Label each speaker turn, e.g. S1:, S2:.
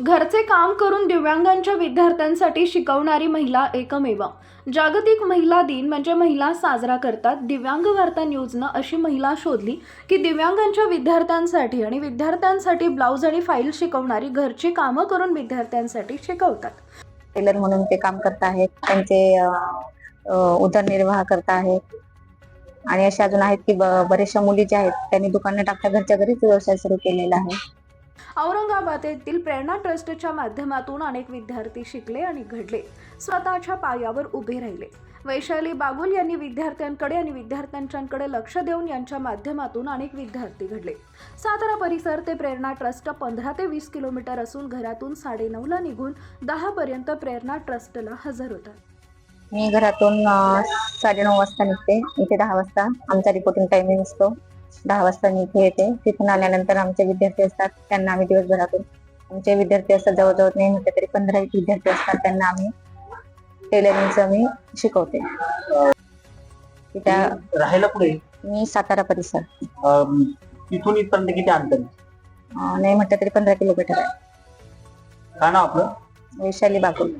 S1: घरचे काम करून दिव्यांगांच्या विद्यार्थ्यांसाठी शिकवणारी महिला एकमेव. जागतिक महिला दिन म्हणजे महिला साजरा करतात. दिव्यांग वार्ता न्यूजनं अशी महिला शोधली की दिव्यांगांच्या विद्यार्थ्यांसाठी आणि विद्यार्थ्यांसाठी ब्लाऊज आणि फाईल शिकवणारी घरची कामं करून विद्यार्थ्यांसाठी शिकवतात.
S2: टेलर म्हणून ते काम करत आहेत. त्यांचे उदरनिर्वाह करत आहेत. आणि अशा अजून आहेत की ब- बऱ्याचशा मुली ज्या आहेत त्यांनी दुकानं टाकता घरच्या घरीच व्यवसाय सुरू केलेला आहे.
S1: औरंगाबाद येथील प्रेरणा ट्रस्टच्या माध्यमातून अनेक विद्यार्थी शिकले आणि घडले. स्वतःच्या पायावर उभे राहिले. वैशाली बागुल यांनी विद्यार्थ्यांकडे आणि विद्यार्थ्यांच्याकडे लक्ष देऊन यांच्या माध्यमातून अनेक विद्यार्थी घडले. सातारा परिसर ते प्रेरणा ट्रस्ट पंधरा ते वीस किलोमीटर असून घरातून साडेनऊला निघून दहा पर्यंत प्रेरणा ट्रस्टला हजर होतात.
S2: मी घरातून साडेनऊ वाजता निघते. इथे दहा वाजता. आमचा रिपोर्टिंग टायमिंग असतो. दहा वाजता मी इथे येते. तिथून आल्यानंतर आमचे विद्यार्थी असतात त्यांना आम्ही दिवसभरातून आमचे विद्यार्थी असतात जवळजवळ नाही म्हटलं तरी पंधरा एक विद्यार्थी असतात त्यांना आम्ही टेलरिंगचं मी शिकवते. त्या
S3: राहायला पुढे
S2: मी सातारा परिसर.
S3: तिथून इथपर्यंत किती अंतर? आहे?
S2: अं, नाही म्हटलं तरी पंधरा किलोमीटर आहे.
S3: काय नाव आपलं?
S2: वैशाली बागुल.